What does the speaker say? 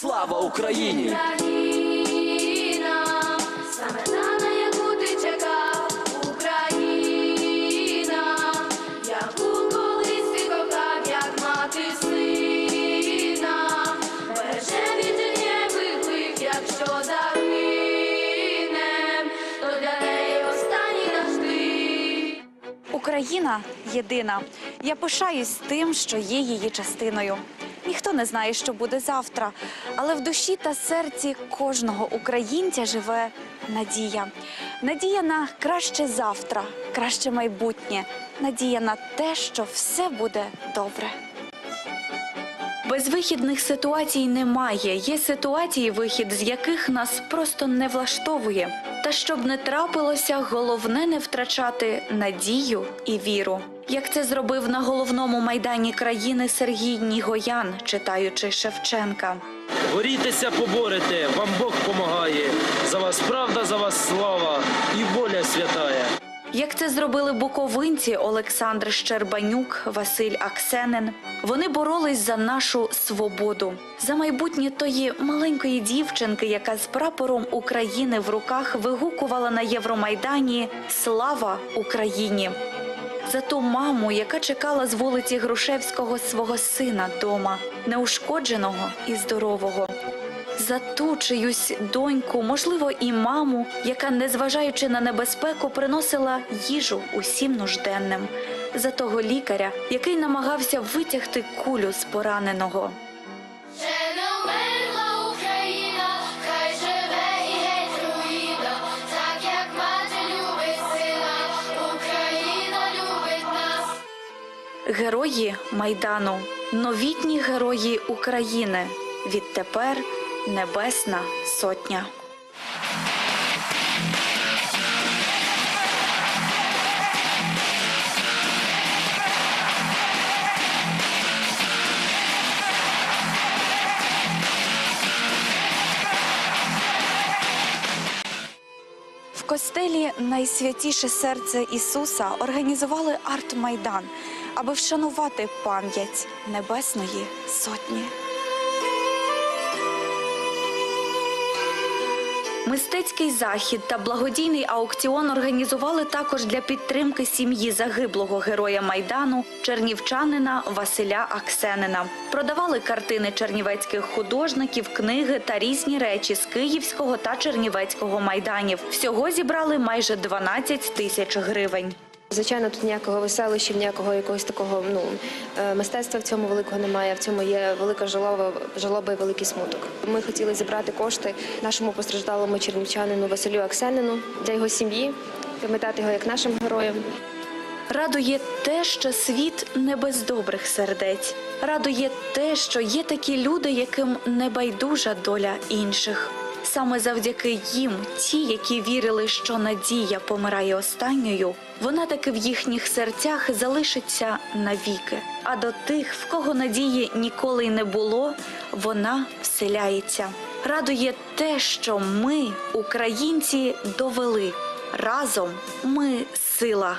Слава Україні! Україна, саме та, на яку ти чекав, Україна, яку колись ти кохав, як мати сина, береже від виклик, якщо загинем, то для неї останній наш ти. Україна єдина. Я пишаюсь тим, що є її частиною. Ніхто не знає, що буде завтра, але в душі та серці кожного українця живе надія. Надія на краще завтра, краще майбутнє. Надія на те, що все буде добре. Безвихідних ситуацій немає. Є ситуації, вихід з яких нас просто не влаштовує. Та щоб не трапилося, головне не втрачати надію і віру. Як це зробив на головному майдані країни Сергій Нігоян, читаючи Шевченка. Борітеся, поборете, вам Бог помагає. За вас правда, за вас слава і воля святая. Як це зробили буковинці Олександр Щербанюк, Василь Аксенин. Вони боролись за нашу свободу, за майбутнє тої маленької дівчинки, яка з прапором України в руках вигукувала на Євромайдані Слава Україні! За ту маму, яка чекала з вулиці Грушевського свого сина дома, неушкодженого і здорового за ту чиюсь доньку, можливо, і маму, яка, незважаючи на небезпеку, приносила їжу усім нужденним, за того лікаря, який намагався витягти кулю з пораненого. Герої Майдану, новітні герої України. Відтепер Небесна Сотня. В костелі Найсвятіше серце Ісуса організували арт-майдан, аби вшанувати пам'ять Небесної Сотні. Мистецький захід та благодійний аукціон організували також для підтримки сім'ї загиблого героя майдану чернівчанина Василя Аксенина. Продавали картини чернівецьких художників, книги та різні речі з Київського та Чернівецького майданів. Всього зібрали майже 12 тисяч гривень. Звичайно, тут ніякого веселища, ніякого якогось такого ну е, мистецтва в цьому великого немає. В цьому є велика жалоба, жалоба і великий смуток. Ми хотіли зібрати кошти нашому постраждалому чернівчанину Василю Аксенину для його сім'ї, пам'ятати його як нашим героєм. Радує те, що світ не без добрих сердець. Радує те, що є такі люди, яким не байдужа доля інших. Саме завдяки їм, ті, які вірили, що надія помирає останньою, вона таки в їхніх серцях залишиться навіки. А до тих, в кого надії ніколи й не було, вона вселяється. Радує те, що ми, українці, довели разом. Ми сила.